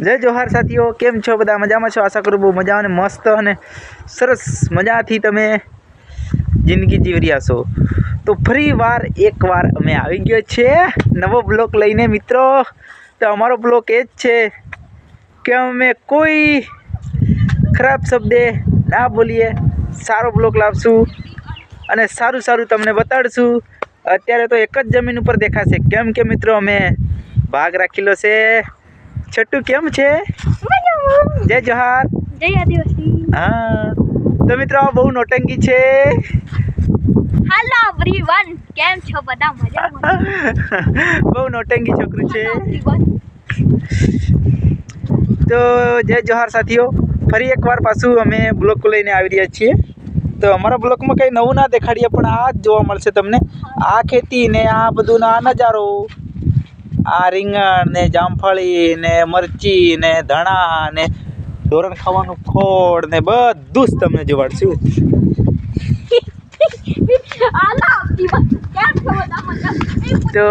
જય જોહાર સાથીઓ, કેમ છો બધા? મજામાં છો? આશા કરું બહુ મજા અને મસ્ત અને સરસ મજાથી તમે જિંદગી જીવી રહ્યા છો. તો ફરી વાર એકવાર અમે આવી ગયો છે નવો બ્લોક લઈને મિત્રો. તો અમારો બ્લોક એ જ છે કે અમે કોઈ ખરાબ શબ્દે ના બોલીએ, સારો બ્લોક લાવશું અને સારું સારું તમને બતાડશું. અત્યારે તો એક જ જમીન ઉપર દેખાશે. કેમ કે મિત્રો, અમે ભાગ રાખેલો છે. છઠ્ઠુ કેમ છે? જય જોહાર જય આદિવાસી. હા. તો મિત્રો આ બહુ નોટંકી છે. હેલો એવરીવન કેમ છો? બધા મજામાં? બહુ નોટંકી છોકરું છે. તો જય જોહાર સાથીઓ. ફરી એકવાર પાછું અમે બ્લોક લઈને આવી રહ્યા છીએ. તો અમારા બ્લોકમાં કંઈ નવું ના દેખાડીએ પણ આ જ જોવા મળશે તમને. આ ખેતી ને આ બધું આ નજારો. આ રીંગણ ને જામફળી ને મરચી ને ધણા ને ધોરણ ખાવાનું ખોળ ને બધું જ તમને જોવાડશું તો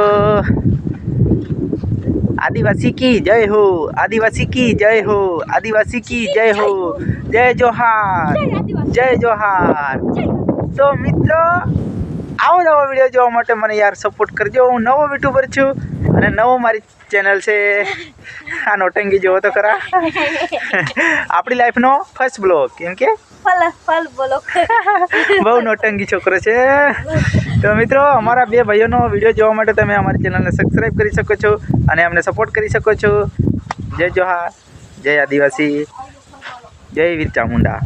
આદિવાસી કી જય હો, આદિવાસી કી જય હો, આદિવાસી કી જય હો, જય જોહાર જય જોહાર. તો મિત્રો, આવો નવો વીડિયો જોવા માટે મને યાર સપોર્ટ કરજો. હું નવો યુટ્યુબર છું. અને નવો મારી ચેનલ છે. આ નોટંગી જોવો તો ખરા. આપણી લાઈફનો ફર્સ્ટ બ્લોગ કેમ કે? બહુ નોટંગી છોકરો છે. તો મિત્રો અમારા બે ભાઈઓનો વીડિયો જોવા માટે તમે અમારી ચેનલને સબસ્ક્રાઈબ કરી શકો છો અને અમને સપોર્ટ કરી શકો છો. જય જોહા જય આદિવાસી જય વીર ચામુંડા.